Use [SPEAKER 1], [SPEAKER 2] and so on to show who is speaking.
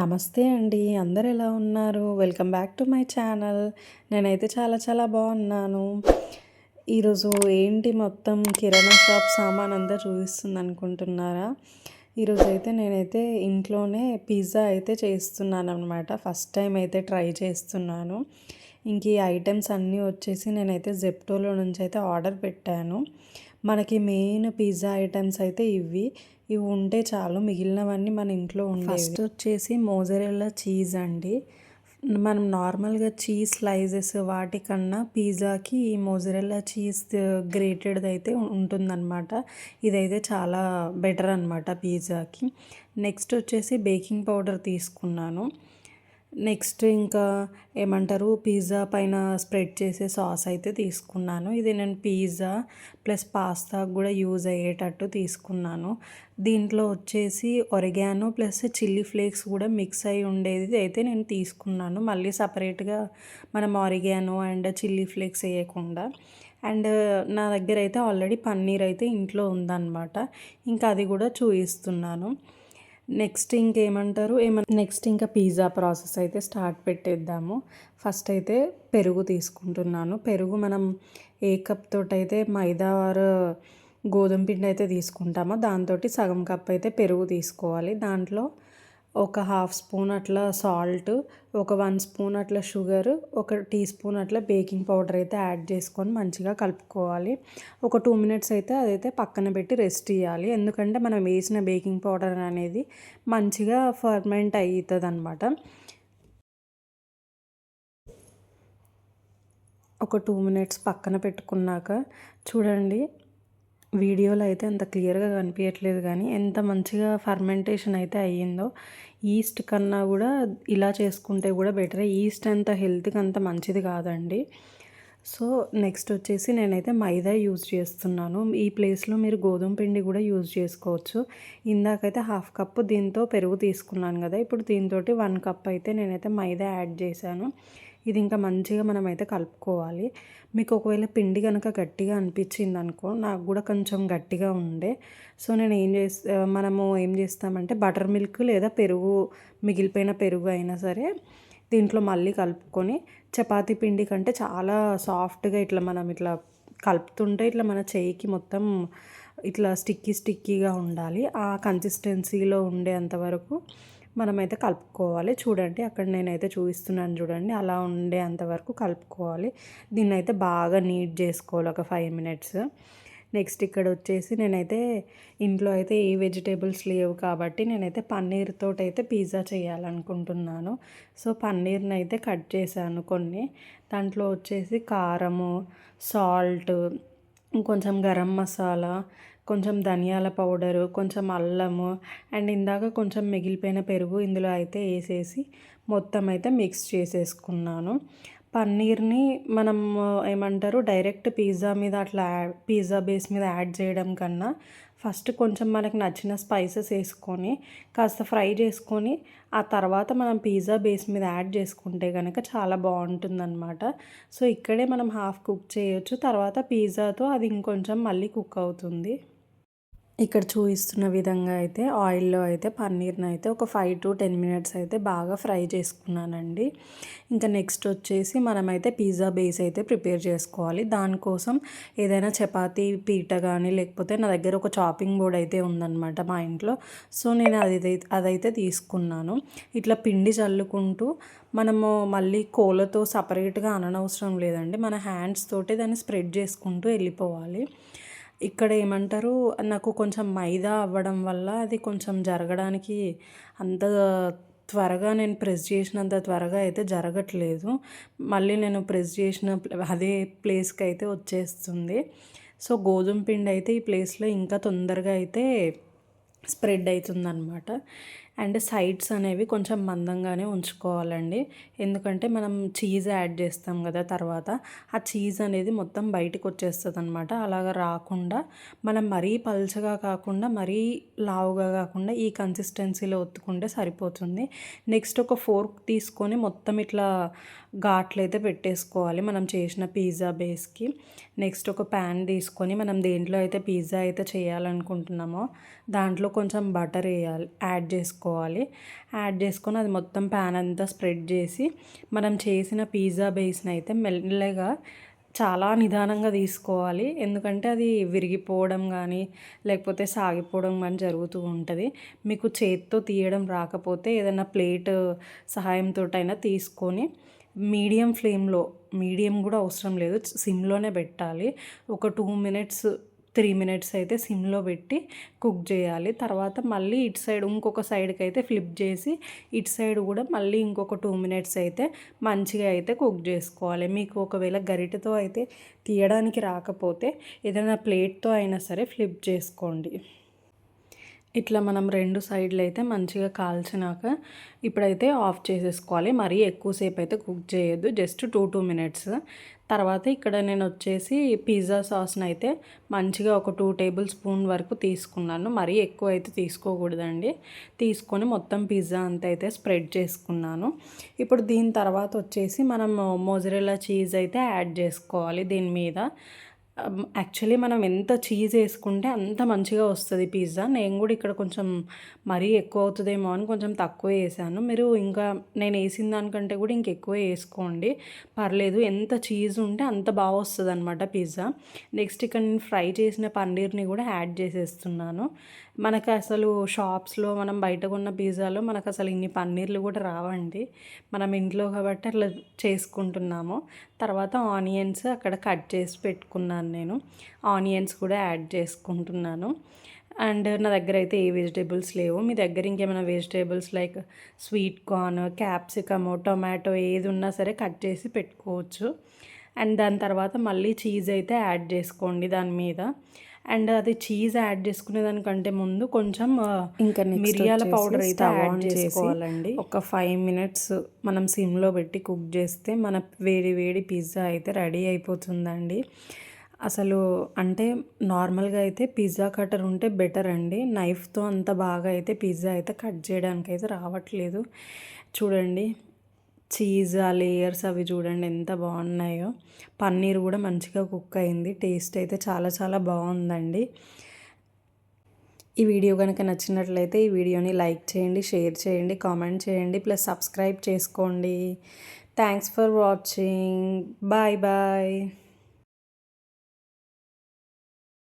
[SPEAKER 1] నమస్తే అండి. అందరు ఎలా ఉన్నారు? Welcome back to my channel నేనైతే చాలా చాలా బాగున్నాను. ఈరోజు ఏంటి మొత్తం కిరాణా షాప్ సామాన్ అంతా చూపిస్తుంది అనుకుంటున్నారా? ఈరోజు అయితే నేనైతే ఇంట్లోనే పిజ్జా అయితే చేస్తున్నాను అనమాట ఫస్ట్ టైం అయితే ట్రై చేస్తున్నాను. ఇంక ఈ ఐటమ్స్ అన్నీ వచ్చేసి నేనైతే జెప్టోలో నుంచి అయితే ఆర్డర్ పెట్టాను. మనకి మెయిన్ పిజ్జా ఐటమ్స్ అయితే ఇవి ఇవి ఉంటే చాలు. మిగిలినవన్నీ మన ఇంట్లో ఉండే ఫస్ట్ వచ్చేసి మోజరెల్లా చీజ్ అండి. మనం నార్మల్గా చీజ్ స్లైజెస్ వాటికన్నా పిజ్జాకి ఈ మోజరెల్లా చీజ్ గ్రేటెడ్ అయితే ఉంటుందన్నమాట. ఇదైతే చాలా బెటర్ అనమాట పిజ్జాకి. నెక్స్ట్ వచ్చేసి బేకింగ్ పౌడర్ తీసుకున్నాను. నెక్స్ట్ ఇంకా ఏమంటారు పిజ్జా పైన స్ప్రెడ్ చేసే సాస్ అయితే తీసుకున్నాను. ఇది నేను పిజ్జా ప్లస్ పాస్తా కూడా యూజ్ అయ్యేటట్టు తీసుకున్నాను. దీంట్లో వచ్చేసి ఒరిగానో ప్లస్ చిల్లీ ఫ్లేక్స్ కూడా మిక్స్ అయి ఉండేది అయితే నేను తీసుకున్నాను. మళ్ళీ సపరేట్గా మనం ఒరిగానో అండ్ చిల్లీ ఫ్లేక్స్ వేయకుండా. అండ్ నా దగ్గర అయితే ఆల్రెడీ పన్నీర్ అయితే ఇంట్లో ఉందన్నమాట. ఇంకా అది కూడా చూపిస్తున్నాను. నెక్స్ట్ ఇంకేమంటారు? ఏమన్నా నెక్స్ట్ ఇంకా పిజ్జా ప్రాసెస్ అయితే స్టార్ట్ పెట్టేద్దాము. ఫస్ట్ అయితే పెరుగు తీసుకుంటున్నాను. పెరుగు మనం ఏ కప్ తోటైతే అయితే మైదా గోధుమ పిండి అయితే తీసుకుంటామో దాంతో సగం కప్ అయితే పెరుగు తీసుకోవాలి. దాంట్లో ఒక హాఫ్ స్పూన్ అట్లా సాల్ట్ ఒక వన్ స్పూన్ అట్లా షుగర్ ఒక టీ స్పూన్ అట్లా బేకింగ్ పౌడర్ అయితే యాడ్ చేసుకొని మంచిగా కలుపుకోవాలి. ఒక టూ మినిట్స్ అయితే అదైతే పక్కన పెట్టి రెస్ట్ ఇవ్వాలి ఎందుకంటే మనం వేసిన బేకింగ్ పౌడర్ అనేది మంచిగా ఫర్మెంట్ అవుతుంది అనమాట ఒక టూ మినిట్స్ పక్కన పెట్టుకున్నాక చూడండి వీడియోలో అయితే అంత క్లియర్గా కనిపించట్లేదు కానీ ఎంత మంచిగా ఫర్మెంటేషన్ అయితే అయ్యిందో ఈస్ట్ కన్నా కూడా ఇలా చేసుకుంటే కూడా బెటర్ ఈస్ట్ అంత హెల్త్కి అంత మంచిది కాదండి. సో నెక్స్ట్ వచ్చేసి నేనైతే మైదా యూజ్ చేస్తున్నాను. ఈ ప్లేస్లో మీరు గోధుమ పిండి కూడా యూజ్ చేసుకోవచ్చు. ఇందాకైతే హాఫ్ కప్పు దీంతో పెరుగు తీసుకున్నాను కదా ఇప్పుడు దీంతో వన్ కప్ అయితే నేనైతే మైదా యాడ్ చేశాను. ఇది ఇంకా మంచిగా మనం అయితే కలుపుకోవాలి. మీకు ఒకవేళ పిండి కనుక గట్టిగా అనిపించింది అనుకో నాకు కూడా కొంచెం గట్టిగా ఉండే. సో నేను ఏం చేస్తా మనము ఏం చేస్తామంటే బటర్ మిల్క్ లేదా పెరుగు మిగిలిపోయిన పెరుగు అయినా సరే దీంట్లో మళ్ళీ కలుపుకొని చపాతీ పిండి కంటే చాలా సాఫ్ట్గా ఇట్లా మనం ఇట్లా కలుపుతుంటే ఇట్లా మన చేయికి మొత్తం ఇట్లా స్టిక్కీ స్టిక్కీగా ఉండాలి. ఆ కన్సిస్టెన్సీలో ఉండేంత వరకు మనమైతే కలుపుకోవాలి. చూడండి అక్కడ నేనైతే చూపిస్తున్నాను చూడండి అలా ఉండే అంతవరకు కలుపుకోవాలి. దీన్ని అయితే బాగా నీట్ చేసుకోవాలి ఒక ఫైవ్ మినిట్స్. నెక్స్ట్ ఇక్కడ వచ్చేసి నేనైతే ఇంట్లో అయితే ఏ వెజిటేబుల్స్ లేవు కాబట్టి నేనైతే పన్నీర్తో అయితే పిజ్జా చేయాలనుకుంటున్నాను. సో పన్నీర్ని అయితే కట్ చేశాను కొన్ని. దాంట్లో వచ్చేసి కారము సాల్ట్ కొంచెం గరం మసాలా కొంచెం ధనియాల పౌడరు కొంచెం అల్లము అండ్ ఇందాక కొంచెం మిగిలిపోయిన పెరుగు ఇందులో అయితే వేసేసి మొత్తం అయితే మిక్స్ చేసేసుకున్నాను. పన్నీర్ని మనం ఏమంటారు డైరెక్ట్ పిజ్జా మీద అట్లా పిజ్జా బేస్ మీద యాడ్ చేయడం కన్నా ఫస్ట్ కొంచెం మనకి నచ్చిన స్పైసెస్ వేసుకొని కాస్త ఫ్రై చేసుకొని ఆ తర్వాత మనం పిజ్జా బేస్ మీద యాడ్ చేసుకుంటే కనుక చాలా బాగుంటుందన్నమాట. సో ఇక్కడే మనం హాఫ్ కుక్ చేయొచ్చు. తర్వాత పిజ్జాతో అది ఇంకొంచెం మళ్ళీ కుక్ అవుతుంది. ఇక్కడ చూపిస్తున్న విధంగా అయితే ఆయిల్లో అయితే పన్నీర్ని అయితే ఒక ఫైవ్ టు టెన్ మినిట్స్ అయితే బాగా ఫ్రై చేసుకున్నానండి. ఇంకా నెక్స్ట్ వచ్చేసి మనమైతే పిజ్జా బేస్ అయితే ప్రిపేర్ చేసుకోవాలి. దానికోసం ఏదైనా చపాతీ పీట కానీ లేకపోతే నా దగ్గర ఒక చాపింగ్ బోర్డ్ అయితే ఉందన్నమాట మా ఇంట్లో. సో నేను అది అదైతే తీసుకున్నాను. ఇట్లా పిండి చల్లుకుంటూ మనము మళ్ళీ కోలతో సపరేట్గా అననవసరం లేదండి. మన హ్యాండ్స్ తోటే దాన్ని స్ప్రెడ్ చేసుకుంటూ వెళ్ళిపోవాలి. ఇక్కడ ఏమంటారు నాకు కొంచెం మైదా అవ్వడం వల్ల అది కొంచెం జరగడానికి అంత త్వరగా నేను ప్రెస్ చేసినంత త్వరగా అయితే జరగట్లేదు. మళ్ళీ నేను ప్రెస్ చేసిన అదే ప్లేస్కి అయితే వచ్చేస్తుంది. సో గోధుమ పిండి అయితే ఈ ప్లేస్లో ఇంకా తొందరగా అయితే స్ప్రెడ్ అవుతుందన్నమాట అండ్ సైడ్స్ అనేవి కొంచెం మందంగానే ఉంచుకోవాలండి. ఎందుకంటే మనం చీజ్ యాడ్ చేస్తాం కదా తర్వాత ఆ చీజ్ అనేది మొత్తం బయటకు వచ్చేస్తుంది అనమాట అలాగ రాకుండా మనం మరీ పల్చగా కాకుండా మరీ లావుగా కాకుండా ఈ కన్సిస్టెన్సీలో ఒత్తుకుంటే సరిపోతుంది. నెక్స్ట్ ఒక ఫోర్క్ తీసుకొని మొత్తం ఇట్లా ఘాట్లు అయితే పెట్టేసుకోవాలి మనం చేసిన పిజ్జా బేస్కి. నెక్స్ట్ ఒక ప్యాన్ తీసుకొని మనం దేంట్లో అయితే పిజ్జా అయితే చేయాలనుకుంటున్నామో దాంట్లో కొంచెం బటర్ వేయాలి యాడ్ చేసుకోవాలి. చేసుకోవాలి యాడ్ చేసుకొని అది మొత్తం ప్యాన్ అంతా స్ప్రెడ్ చేసి మనం చేసిన పిజ్జా బేస్ని అయితే మెల్లగా చాలా నిదానంగా తీసుకోవాలి. ఎందుకంటే అది విరిగిపోవడం కానీ లేకపోతే సాగిపోవడం కానీ జరుగుతూ ఉంటుంది. మీకు చేత్తో తీయడం రాకపోతే ఏదైనా ప్లేట్ సహాయంతో అయినా తీసుకొని మీడియం ఫ్లేమ్లో మీడియం కూడా అవసరం లేదు సిమ్లోనే పెట్టాలి. ఒక టూ మినిట్స్ త్రీ మినిట్స్ అయితే సిమ్లో పెట్టి కుక్ చేయాలి. తర్వాత మళ్ళీ ఇటు సైడ్ ఇంకొక సైడ్కి అయితే ఫ్లిప్ చేసి ఇటు సైడ్ కూడా మళ్ళీ ఇంకొక టూ మినిట్స్ అయితే మంచిగా అయితే కుక్ చేసుకోవాలి. మీకు ఒకవేళ గరిటెతో అయితే తీయడానికి రాకపోతే ఏదైనా ప్లేట్తో అయినా సరే ఫ్లిప్ చేసుకోండి. ఇట్లా మనం రెండు సైడ్లు అయితే మంచిగా కాల్చినాక ఇప్పుడైతే ఆఫ్ చేసేసుకోవాలి. మరీ ఎక్కువసేపు అయితే కుక్ చేయొద్దు. Just two two minutes. తర్వాత ఇక్కడ నేను వచ్చేసి పిజ్జా సాస్ని అయితే మంచిగా ఒక టూ టేబుల్ స్పూన్ వరకు తీసుకున్నాను. మరీ ఎక్కువ అయితే తీసుకోకూడదండి. తీసుకొని మొత్తం పిజ్జా అంతా అయితే స్ప్రెడ్ చేసుకున్నాను. ఇప్పుడు దీని తర్వాత వచ్చేసి మనం మోజరెల్లా చీజ్ అయితే యాడ్ చేసుకోవాలి దీని మీద. యాక్చువల్లీ మనం ఎంత చీజ్ వేసుకుంటే అంత మంచిగా వస్తుంది పిజ్జా నేను కూడా ఇక్కడ కొంచెం మరీ ఎక్కువ అవుతుందేమో అని కొంచెం తక్కువ వేసాను. మీరు ఇంకా నేను వేసిన దానికంటే కూడా ఇంకెక్కువ వేసుకోండి. పర్లేదు ఎంత చీజ్ ఉంటే అంత బాగా వస్తుంది అనమాట పిజ్జా నెక్స్ట్ ఇక్కడ నేను ఫ్రై చేసిన పన్నీర్ని కూడా యాడ్ చేసేస్తున్నాను. మనకు అసలు షాప్స్లో మనం బయట కొన్న పిజ్జాలో మనకు అసలు ఇన్ని పన్నీర్లు కూడా రావండి. మనం ఇంట్లో కాబట్టి అట్లా చేసుకుంటున్నాము. తర్వాత ఆనియన్స్ అక్కడ కట్ చేసి పెట్టుకున్నాను నేను. ఆనియన్స్ కూడా యాడ్ చేసుకుంటున్నాను. అండ్ నా దగ్గర అయితే ఏ వెజిటేబుల్స్ లేవు. మీ దగ్గర ఇంకేమైనా vegetables like sweet corn capsicum tomato ఏది ఉన్నా సరే కట్ చేసి పెట్టుకోవచ్చు. అండ్ దాని తర్వాత మళ్ళీ చీజ్ అయితే యాడ్ చేసుకోండి దాని మీద. అండ్ అది చీజ్ యాడ్ చేసుకునే దానికంటే ముందు కొంచెం ఇంకా మిరియాల పౌడర్ అయితే యాడ్ చేసుకోవాలండి. ఒక ఫైవ్ మినిట్స్ మనం సిమ్లో పెట్టి కుక్ చేస్తే మన వేడి వేడి పిజ్జా అయితే రెడీ అయిపోతుందండి. అసలు అంటే నార్మల్గా అయితే పిజ్జా కటర్ ఉంటే బెటర్ అండి. నైఫ్తో అంత బాగా అయితే పిజ్జా అయితే కట్ చేయడానికి అయితే రావట్లేదు. చూడండి చీజ్ ఆ లేయర్స్ అవి చూడండి ఎంత బాగున్నాయో. పన్నీర్ కూడా మంచిగా కుక్ అయింది. టేస్ట్ అయితే చాలా చాలా బాగుందండి. ఈ వీడియో కనుక నచ్చినట్లయితే ఈ వీడియోని లైక్ చేయండి షేర్ చేయండి కామెంట్ చేయండి ప్లస్ సబ్స్క్రైబ్ చేసుకోండి. Thanks for watching. Bye bye.